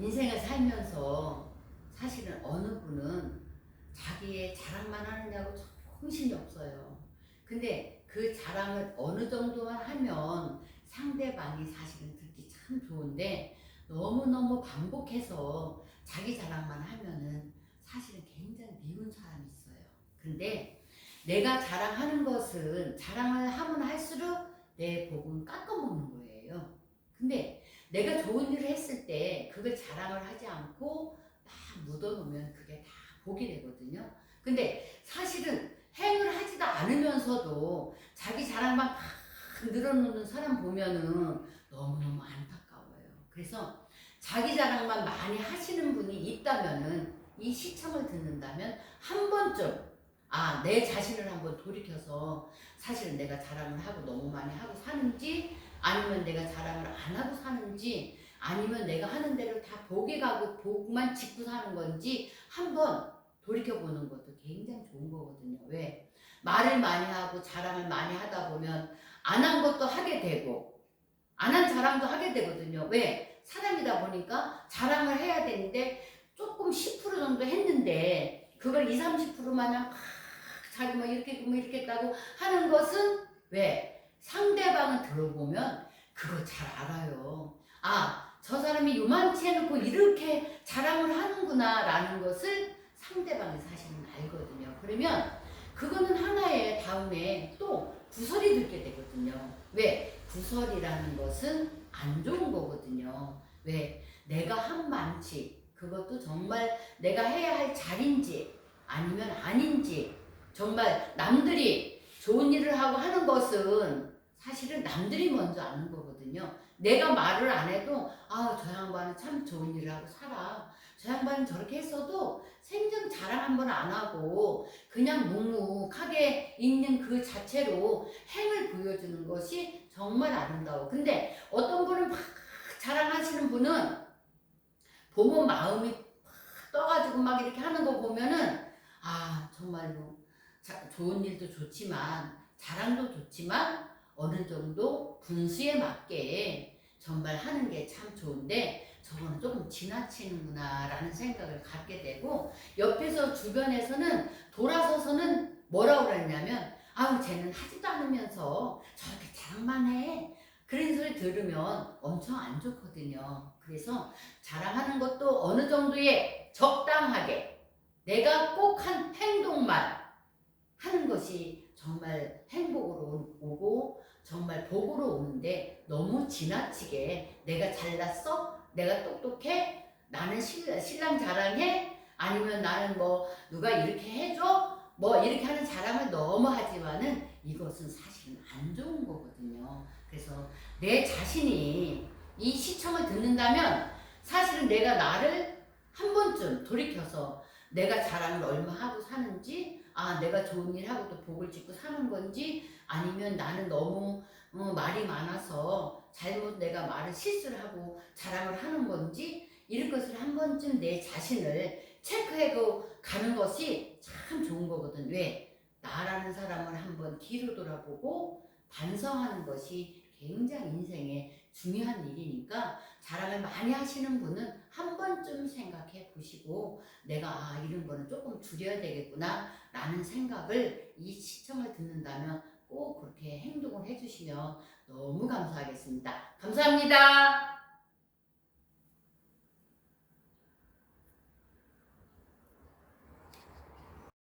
인생을 살면서 사실은 어느 분은 자기의 자랑만 하느냐고 정신이 없어요. 근데 그 자랑을 어느 정도만 하면 상대방이 사실은 듣기 참 좋은데 너무너무 반복해서 자기 자랑만 하면은 사실은 굉장히 미운 사람이 있어요. 근데 내가 자랑하는 것은 자랑을 하면 할수록 내 복은 깎아먹는 거예요. 근데 내가 좋은 일을 했을 때 그걸 자랑을 하지 않고 막 묻어놓으면 그게 다 복이 되거든요. 근데 사실은 행을 하지도 않으면서도 자기 자랑만 막 늘어놓는 사람 보면은 너무너무 안타까워요. 그래서 자기 자랑만 많이 하시는 분이 있다면은 이 시청을 듣는다면 한 번쯤 아, 내 자신을 한번 돌이켜서 사실은 내가 자랑을 하고 너무 많이 하고 사는지 아니면 내가 자랑을 안 하고 사는지 아니면 내가 하는 대로 다 복에 가고 복만 짓고 사는 건지 한번 돌이켜보는 것도 굉장히 좋은 거거든요. 왜? 말을 많이 하고 자랑을 많이 하다 보면 안 한 것도 하게 되고 안 한 자랑도 하게 되거든요. 왜? 사람이다 보니까 자랑을 해야 되는데 조금 10% 정도 했는데 그걸 20, 30%만 막 자기 뭐 이렇게 뭐 이렇게 했다고 하는 것은 왜? 상대방을 들어보면 그거 잘 알아요. 아, 저 사람이 요만치 해놓고 이렇게 자랑을 하는구나 라는 것을 상대방이 사실은 알거든요. 그러면 그거는 하나의 다음에 또 구설이 듣게 되거든요. 왜? 구설이라는 것은 안 좋은 거거든요. 왜? 내가 한 많지 그것도 정말 내가 해야 할 잘인지 아니면 아닌지 정말 남들이 좋은 일을 하고 하는 것은 사실은 남들이 먼저 아는 거거든요. 내가 말을 안 해도 아 저 양반은 참 좋은 일을 하고 살아. 저 양반은 저렇게 했어도 생전 자랑 한 번 안 하고 그냥 묵묵하게 있는 그 자체로 행을 보여주는 것이 정말 아름다워. 근데 어떤 분은 막 자랑하시는 분은 보면 마음이 막 떠가지고 막 이렇게 하는 거 보면은 아 정말로 자, 좋은 일도 좋지만 자랑도 좋지만 어느 정도 분수에 맞게 정말 하는 게 참 좋은데 저거는 조금 지나치는구나라는 생각을 갖게 되고 옆에서 주변에서는 돌아서서는 뭐라고 그랬냐면 아우 쟤는 하지도 않으면서 저렇게 자랑만 해. 그런 소리 들으면 엄청 안 좋거든요. 그래서 자랑하는 것도 어느 정도의 적당하게 내가 꼭 한 행동만 하는 것이 정말 행복으로 오고 정말 복으로 오는데 너무 지나치게 내가 잘났어? 내가 똑똑해? 나는 신- 신랑 자랑해? 아니면 나는 뭐 누가 이렇게 해줘? 뭐 이렇게 하는 자랑을 너무 하지만은 이것은 사실은 안 좋은 거거든요. 그래서 내 자신이 이 시청을 듣는다면 사실은 내가 나를 한 번쯤 돌이켜서 내가 자랑을 얼마 하고 사는지 아 내가 좋은 일 하고 또 복을 짓고 사는 건지 아니면 나는 너무 어, 말이 많아서 잘못 내가 말을 실수를 하고 자랑을 하는 건지 이런 것을 한 번쯤 내 자신을 체크하고 가는 것이 참 좋은 거거든. 왜? 나라는 사람을 한번 뒤로 돌아보고 반성하는 것이 굉장히 인생에 중요한 일이니까 자랑을 많이 하시는 분은 한 번쯤 생각해 보시고 내가 아 이런 거는 조금 줄여야 되겠구나 라는 생각을 이 시청을 듣는다면 꼭 그렇게 행동을 해주시면 너무 감사하겠습니다. 감사합니다.